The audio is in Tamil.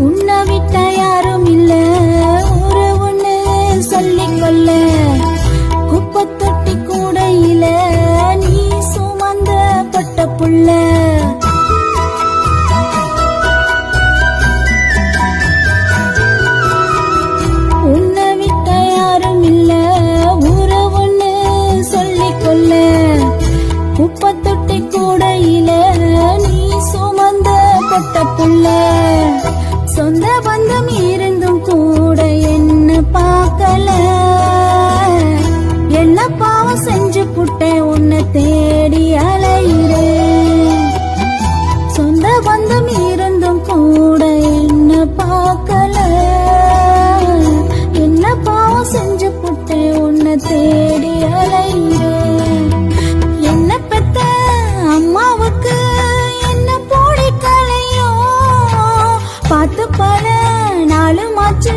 உன்னை விட்ட யாரும் இல்ல. ஒரு ஒண்ணு சொல்லிக் கொள்ள. குப்பை தொட்டி கூடையில நீ சுமந்த பட்ட புள்ள. உன்னை விட்ட யாரும் இல்ல. ஊர ஒண்ணு சொல்லிக் கொள்ள. குப்பை தொட்டி கூடையில நீ சுமந்த பட்ட புள்ள. சொந்த பந்தம் இருந்தும் கூட என்ன பார்க்கல. என்ன பாவம் செஞ்சு புட்டேன் உன்னை தேடி அலையிறேன் சொந்த பந்தம் இருந்தும் கூட என்ன பார்க்கல. என்ன பாவம் செஞ்சு புட்டேன் உன்னை தேடி பார்த்து பல நாளும் ஆச்சு.